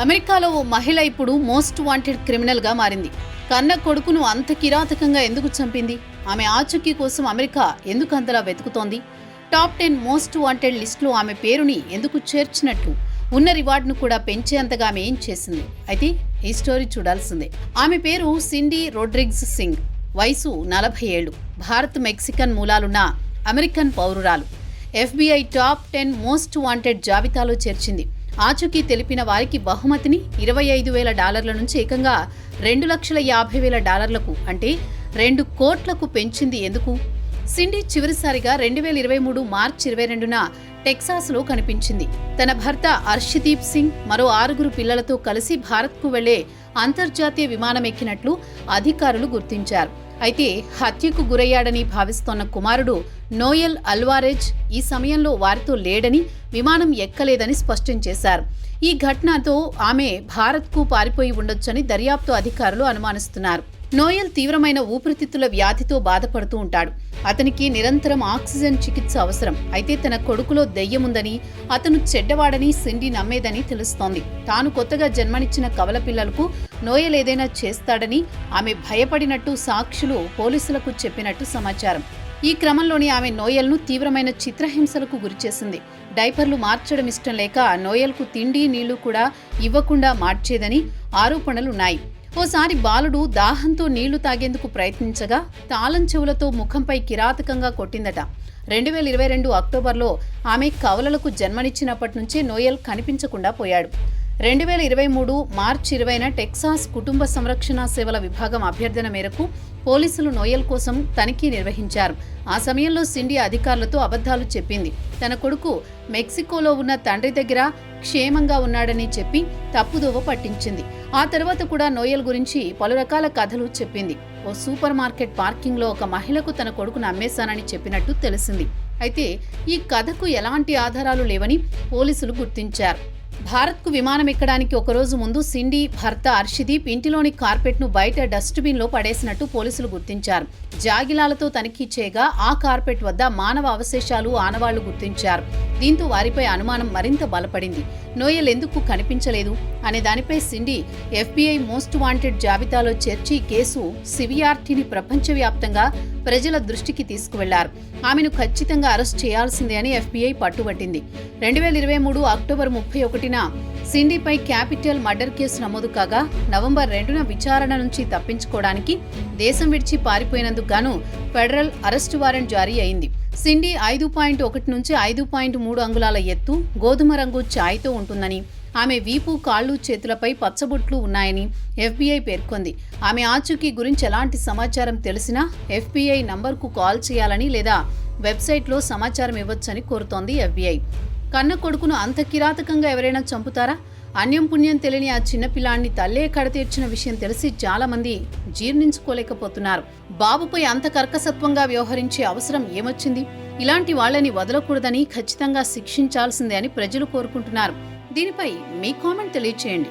అమెరికాలో ఓ మహిళ ఇప్పుడు మోస్ట్ వాంటెడ్ క్రిమినల్గా మారింది. కన్న కొడుకును అంత కిరాతకంగా ఎందుకు చంపింది? ఆమె ఆచూకీ కోసం అమెరికా ఎందుకు అంతలా వెతుకుతోంది? టాప్ టెన్ మోస్ట్ వాంటెడ్ లిస్టులో ఆమె పేరుని ఎందుకు చేర్చినట్లు ఉన్న రివార్డును కూడా పెంచేంతగా ఆమె ఏం చేసింది? అయితే ఈ స్టోరీ చూడాల్సిందే. ఆమె పేరు సిండీ రోడ్రిగ్స్ సింగ్. వయసు నలభై ఏళ్ళు. భారత్ మెక్సికన్ మూలాలున్న American పౌరురాలు. FBI top ten most wanted జాబితాలో చేర్చింది. ఆచూకీ తెలిపిన వారికి బహుమతిని ఇరవై ఐదు వేల డాలర్ల నుంచి ఏకంగా రెండు లక్షల యాభై వేల డాలర్లకు అంటే రెండు కోట్లకు పెంచింది ఎందుకు? సిండీ చివరిసారిగా రెండు వేల ఇరవై మూడు మార్చి ఇరవై రెండున టెక్సాస్లో కనిపించింది. తన భర్త అర్షదీప్ సింగ్ మరో ఆరుగురు పిల్లలతో కలిసి భారత్కు వెళ్ళే అంతర్జాతీయ విమానం ఎక్కినట్లు అధికారులు గుర్తించారు. అయితే హత్యకు గురయ్యాడని భావిస్తోన్న కుమారుడు నోయల్ అల్వారెజ్ ఈ సమయంలో వారితో లేడని విమానం ఎక్కలేదని స్పష్టం చేశారు. ఈ ఘటనతో ఆమె భారత్కు పారిపోయి ఉండొచ్చని దర్యాప్తు అధికారులు అనుమానిస్తున్నారు. నోయల్ తీవ్రమైన ఊపిరితిత్తుల వ్యాధితో బాధపడుతూ ఉంటాడు. అతనికి నిరంతరం ఆక్సిజన్ చికిత్స అవసరం. అయితే తన కొడుకులో దెయ్యముందని అతను చెడ్డవాడని సిండి నమ్మేదని తెలుస్తోంది. తాను కొత్తగా జన్మనిచ్చిన కవల పిల్లలకు నోయల్ ఏదైనా చేస్తాడని ఆమె భయపడినట్టు సాక్షులు పోలీసులకు చెప్పినట్టు సమాచారం. ఈ క్రమంలోనే ఆమె నోయల్ను తీవ్రమైన చిత్రహింసలకు గురిచేసింది. డైపర్లు మార్చడం ఇష్టం లేక నోయల్కు తిండి నీళ్ళు కూడా ఇవ్వకుండా మార్చేదని ఆరోపణలున్నాయి. ఓసారి బాలుడు దాహంతో నీళ్ళు తాగేందుకు ప్రయత్నించగా తాళం చెవులతో ముఖంపై కిరాతకంగా కొట్టిందట. రెండు వేల ఇరవై రెండు అక్టోబర్లో ఆమె కవలలకు జన్మనిచ్చినప్పటి నుంచే నోయల్ కనిపించకుండా పోయాడు. రెండు వేల ఇరవై మూడు మార్చి ఇరవైన టెక్సాస్ కుటుంబ సంరక్షణ సేవల విభాగం అభ్యర్థన మేరకు పోలీసులు నోయల్ కోసం తనిఖీ నిర్వహించారు. ఆ సమయంలో సిండి అధికారులతో అబద్ధాలు చెప్పింది. తన కొడుకు మెక్సికోలో ఉన్న తండ్రి దగ్గర క్షేమంగా ఉన్నాడని చెప్పి తప్పుదోవ పట్టించింది. ఆ తర్వాత కూడా నోయల్ గురించి పలు రకాల కథలు చెప్పింది. ఓ సూపర్ మార్కెట్ పార్కింగ్లో ఒక మహిళకు తన కొడుకును అమ్మేశానని చెప్పినట్టు తెలిసింది. అయితే ఈ కథకు ఎలాంటి ఆధారాలు లేవని పోలీసులు గుర్తించారు. భారత్కు విమానం ఎక్కడానికి ఒకరోజు ముందు సిండి భర్త అర్షిదీప్ ఇంటిలోని కార్పెట్ను బయట డస్ట్బిన్లో పడేసినట్టు పోలీసులు గుర్తించారు. జాగిలాలతో తనిఖీ చేయగా ఆ కార్పెట్ వద్ద మానవ అవశేషాలు ఆనవాళ్ళు గుర్తించారు. దీంతో వారిపై అనుమానం మరింత బలపడింది. నోయల్ ఎందుకు కనిపించలేదు? అనే దానిపై సిండి ఎఫ్బీఐ మోస్ట్ వాంటెడ్ జాబితాలో చేర్చి కేసు సివిఆర్టీని ప్రపంచవ్యాప్తంగా ప్రజల దృష్టికి తీసుకువెళ్ళారు. ఆమెను ఖచ్చితంగా అరెస్ట్ చేయాల్సిందే అని ఎఫ్బీఐ పట్టుబట్టింది. రెండు వేల ఇరవై మూడు అక్టోబర్ ముప్పై ఒకటిన సిండీపై క్యాపిటల్ మర్డర్ కేసు నమోదు కాగా నవంబర్ రెండున విచారణ నుంచి తప్పించుకోవడానికి దేశం విడిచి పారిపోయినందుకు గాను ఫెడరల్ అరెస్టు వారెంట్ జారీ అయింది. సిండీ ఐదు పాయింట్ ఒకటి నుంచి ఐదు పాయింట్ మూడు అంగుళాల ఎత్తు గోధుమ రంగు ఛాయ్తో ఉంటుందని ఆమె వీపు కాళ్ళు చేతులపై పచ్చబొట్లు ఉన్నాయని ఎఫ్బీఐ పేర్కొంది. ఆమె ఆచూకీ గురించి ఎలాంటి సమాచారం తెలిసినా ఎఫ్బీఐ నంబర్కు కాల్ చేయాలని లేదా వెబ్సైట్లో సమాచారం ఇవ్వొచ్చని కోరుతోంది ఎఫ్బీఐ. కన్న కొడుకును అంత కిరాతకంగా ఎవరైనా చంపుతారా? అన్యం పుణ్యం తెలియని ఆ చిన్నపిల్లాన్ని తల్లే కడతీర్చిన విషయం తెలిసి చాలామంది జీర్ణించుకోలేకపోతున్నారు. బాబుపై అంత కర్కసత్వంగా వ్యవహరించే అవసరం ఏమొచ్చింది? ఇలాంటి వాళ్ళని వదలకూడదని ఖచ్చితంగా శిక్షించాల్సిందే అని ప్రజలు కోరుకుంటున్నారు. దీనిపై మీ కామెంట్ తెలియచేయండి.